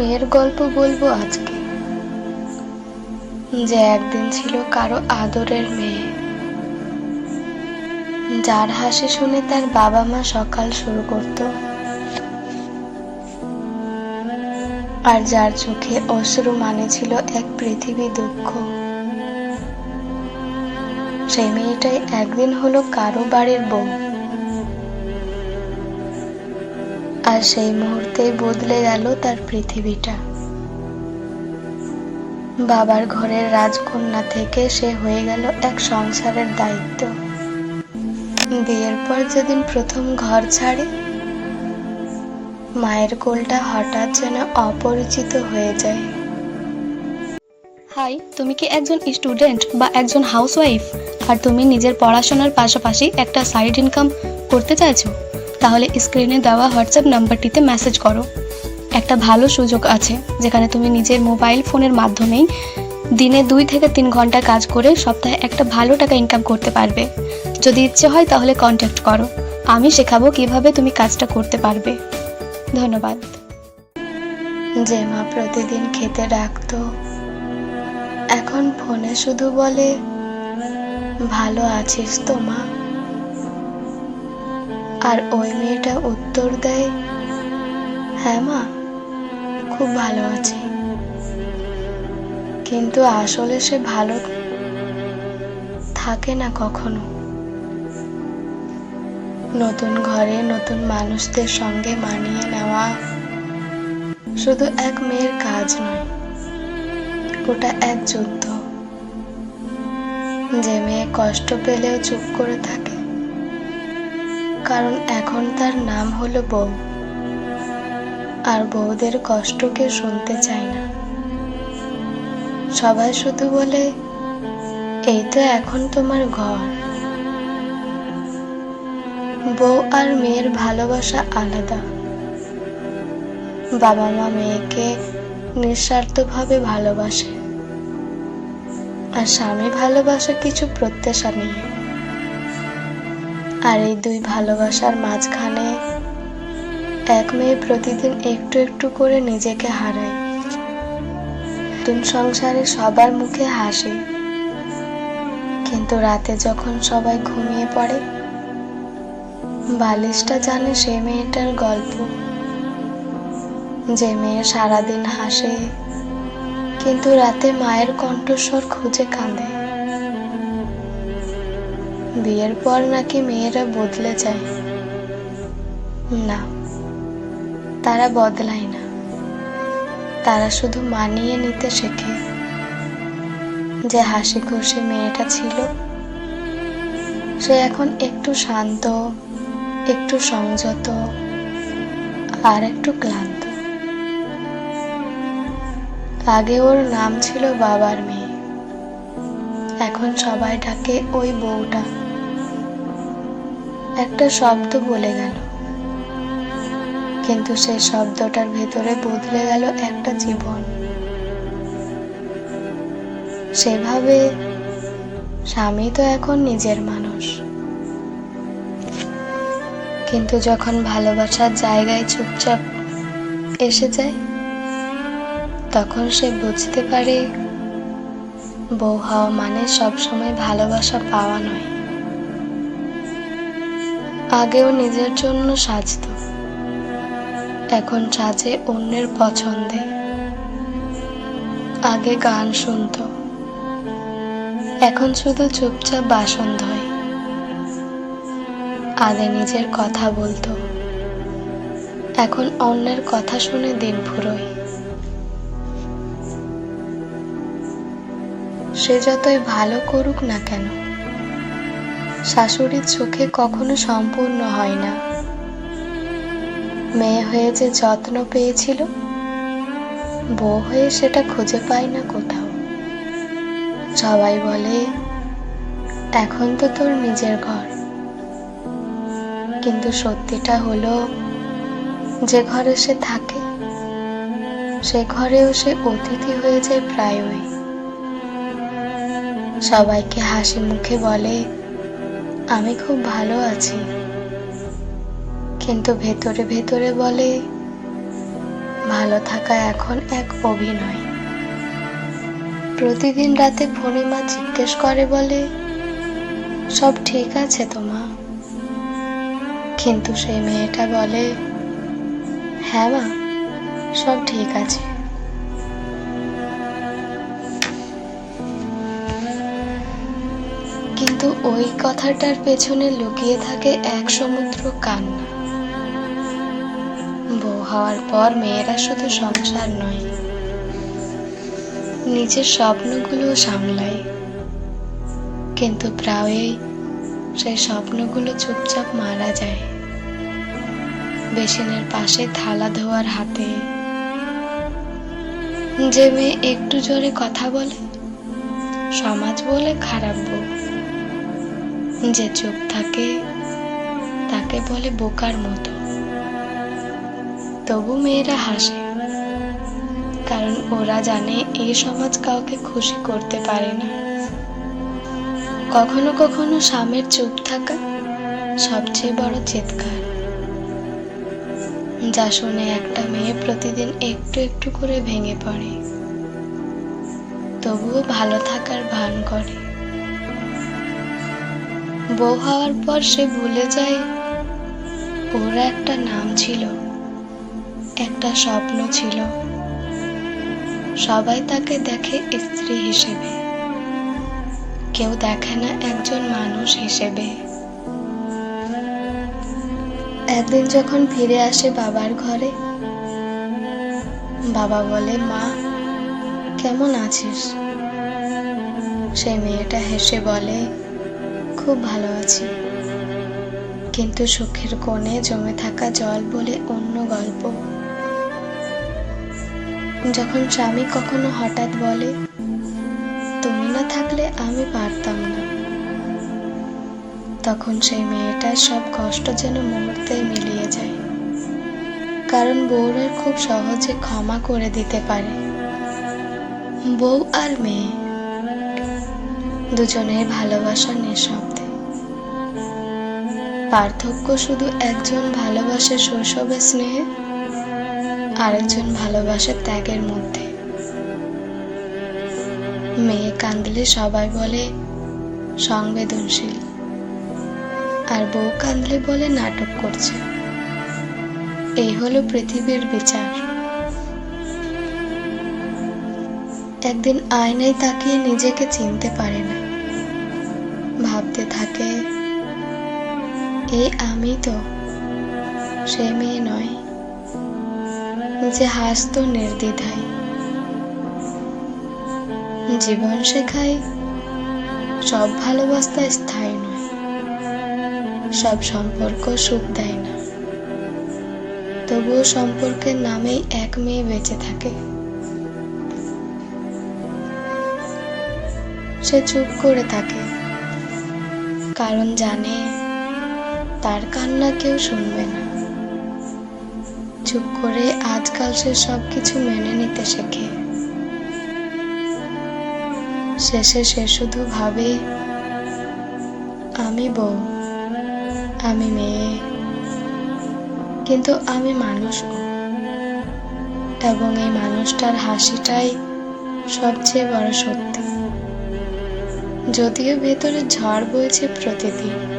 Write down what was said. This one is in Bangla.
মেয়ের গল্প বলব আজকে? যে একদিন ছিল কারও আদরের মেয়ে। যার হাসি শুনে তার বাবা মা সকাল শুরু করত। আর যার চোখে অশ্রু মানে ছিল এক পৃথিবী দুঃখ। সেই মেয়েটাই একদিন হলো কারও বাড়ির বউ। আর সেই মুহূর্তে বদলে গেল তার পৃথিবীটা। বাবার ঘরের রাজকন্যা থেকে সে হয়ে গেল এক সংসারের দায়িত্ব। বিয়ের পর যেদিন প্রথম ঘর ছাড়ে, মায়ের কোলটা হঠাৎ যেন অপরিচিত হয়ে যায়। হাই, তুমি কি একজন স্টুডেন্ট বা একজন হাউসওয়াইফ? আর তুমি নিজের পড়াশোনার পাশাপাশি একটা সাইড ইনকাম করতে চাইছো? তাহলে স্ক্রিনে দেওয়া হোয়াটসঅ্যাপ নাম্বারটিতে মেসেজ করো। একটা ভালো সুযোগ আছে, যেখানে তুমি নিজের মোবাইল ফোনের মাধ্যমেই দিনে দুই থেকে তিন ঘণ্টা কাজ করে সপ্তাহে একটা ভালো টাকা ইনকাম করতে পারবে। যদি ইচ্ছে হয় তাহলে কন্ট্যাক্ট করো। আমি শেখাবো কীভাবে তুমি কাজটা করতে পারবে। ধন্যবাদ। যে মা প্রতিদিন খেতে ডাকতো, এখন ফোনে শুধু বলে, ভালো আছিস তো মা? আর ওই মেয়েটা উত্তর দেয় হ্যাঁ মা, খুব ভালো আছি। কিন্তু আসলে সে ভালো থাকে না কখনো। নতুন ঘরে নতুন মানুষদের সঙ্গে মানিয়ে নেওয়া শুধু এক মেয়ের কাজ নয় ওটা এক যুদ্ধ। যে মেয়ে কষ্ট পেলেও চুপ করে থাকে কারণ এখন তার নাম হলো বউ। আর বউদের কষ্টকে শুনতে চায় না। সবাই শুধু বলে, এই তো এখন তোমার ঘর। বউ আর মেয়ের ভালোবাসা আলাদা। বাবা মা মেয়েকে নিঃস্বার্থভাবে ভালোবাসে। আর স্বামী ভালোবাসা কিছু প্রত্যাশা নিয়ে আর এই দুই ভালোবাসার মাঝখানে এক মেয়ে প্রতিদিন একটু একটু করে নিজেকে হারায়। নতুন সংসারে সবার মুখে হাসি। কিন্তু রাতে যখন সবাই ঘুমিয়ে পড়ে, বালিশটা জানে সে মেয়েটার গল্প। যে মেয়ে সারাদিন হাসে, কিন্তু রাতে মায়ের কণ্ঠস্বর খুঁজে কাঁদে। বিয়ের পর নাকি মেয়েরা বদলে যায়। না, তারা বদলায় না। তারা শুধু মানিয়ে নিতে শেখে। যে হাসি খুশি মেয়েটা ছিল, সে এখন একটু শান্ত, একটু সংযত, আর একটু ক্লান্ত। আগে ওর নাম ছিল বাবার মেয়ে। এখন সবাই ডাকে ওই বউটা। একটা শব্দ বলে গেল। কিন্তু সেই শব্দটার ভেতরে বদলে গেল একটা জীবন। সেভাবে স্বামী তো এখন নিজের মানুষ। কিন্তু যখন ভালোবাসার জায়গায় চুপচাপ এসে যায়, তখন সে বুঝতে পারে বউ হওয়া মানে সবসময় ভালোবাসা পাওয়া নয়। আগেও নিজের জন্য সাজত, এখন সাজে অন্যের পছন্দে। আগে গান শুনত, এখন শুধু চুপচাপ বাসন ধয়। আগে নিজের কথা বলতো, এখন অন্যের কথা শুনে দিন ফুরোয়। সে যতই ভালো করুক না কেন শাশুড়ির চোখে কখনো সম্পূর্ণ হয় না। মেয়ে হয়ে যে যত্ন পেয়েছিল, বউ হয়ে সেটা খুঁজে পায় না কোথাও। সবাই বলে, এখন তো তোর নিজের ঘর। কিন্তু সত্যিটা হলো, যে ঘরে সে থাকে, সে ঘরেও সে অতিথি হয়ে যায় প্রায়ই। সবাইকে হাসি মুখে বলে আমি খুব ভালো আছি। কিন্তু ভেতরে ভেতরে বলে, ভালো থাকা এখন এক অভিনয়। প্রতিদিন রাতে ফোনে মা জিজ্ঞেস করে বলে, সব ঠিক আছে তো মা? কিন্তু সেই মেয়েটা বলে হ্যাঁ মা, সব ঠিক আছে। কিন্তু ওই কথাটার পেছনে লুকিয়ে থাকে এক সমুদ্র কান্না। বউ হওয়ার পর মেয়েরা শুধু সংসার নয়, নিজের স্বপ্নগুলো সামলায়। কিন্তু প্রায়ই সেই স্বপ্নগুলো চুপচাপ মারা যায়। বেসিনের পাশে থালা ধোয়ার হাতে। যে মেয়ে একটু জোরে কথা বলে, সমাজ বলে খারাপ বউ। যে চুপ থাকে, তাকে বলে বোকার মতো। তবু মেয়েরা হাসে, কারণ ওরা জানে এই সমাজ কাউকে খুশি করতে পারে না। কখনো কখনো স্বামীর চুপ থাকা সবচেয়ে বড় চিৎকার। যা শুনে একটা মেয়ে প্রতিদিন একটু একটু করে ভেঙে পড়ে। তবুও ভালো থাকার ভান করে। বউ হওয়ার পর সে ভুলে যায়, ওর একটা নাম ছিল, একটা স্বপ্ন ছিল। সবাই তাকে দেখে স্ত্রী হিসেবে। কেউ দেখে না একজন মানুষ হিসেবে। একদিন যখন ফিরে আসে বাবার ঘরে, বাবা বলে, মা, কেমন আছিস? সেই মেয়েটা হেসে বলে খুব ভালো আছি। কিন্তু সুখের কোণে জমে থাকা জল বলে অন্য গল্প। যখন স্বামী কখনো হঠাৎ বলে, তুমি না থাকলে আমি পারতাম না। তখন সেই মেয়েটার সব কষ্ট যেন মুহূর্তে মিলিয়ে যায়। কারণ বউরা খুব সহজে ক্ষমা করে দিতে পারে। বউ আর মেয়ে দুজনের ভালোবাসা নিঃশব্দে। পার্থক্য শুধু একজন ভালোবাসে শৈশবে স্নেহে, আরেকজন ভালোবাসে ত্যাগের মধ্যে। মেয়ে কাঁদলে সবাই বলে, সংবেদনশীল। আর বউ কাঁদলে বলে, নাটক করছে। এই হলো পৃথিবীর বিচার। একদিন আয়নায় তাকিয়ে নিজেকে চিনতে পারে না। ভাবতে থাকে, এই আমি তো, সে মেয়ে নয়। যে হাসত নির্দ্বিধায়। জীবন শেখায়, সব ভালোবাসা স্থায়ী নয়। সব সম্পর্ক সুখ দেয় না। তবুও সম্পর্কের নামেই এক মেয়ে বেঁচে থাকে। সে চুপ করে থাকে। কারণ জানে তার কান্না কেউ শুনবে না। চুপ করে আজকাল সে সব কিছু মেনে নিতে শেখে। শেষে সে শুধু ভাবে, আমি বউ, আমি মেয়ে, কিন্তু আমি মানুষও এবং এই মানুষটার হাসিটাই সবচেয়ে বড় সত্যি। যদিও ভেতরে ঝড় বইছে প্রতিদিন।